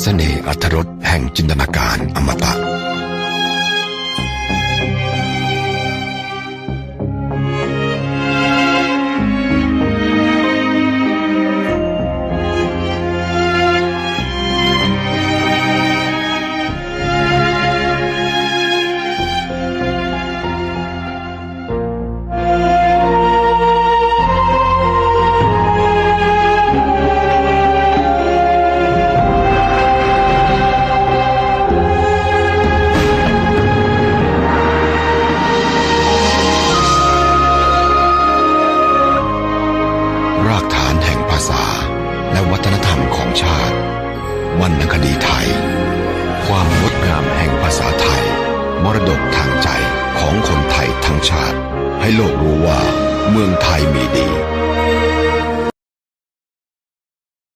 เสน่ห์อัธรสแห่งจินตนาการอมตะ และวัฒนธรรมของชาติ วรรณคดีไทย ความงดงามแห่งภาษาไทย มรดกทางใจของคนไทยทั้งชาติ ให้โลกรู้ว่าเมืองไทยมีดี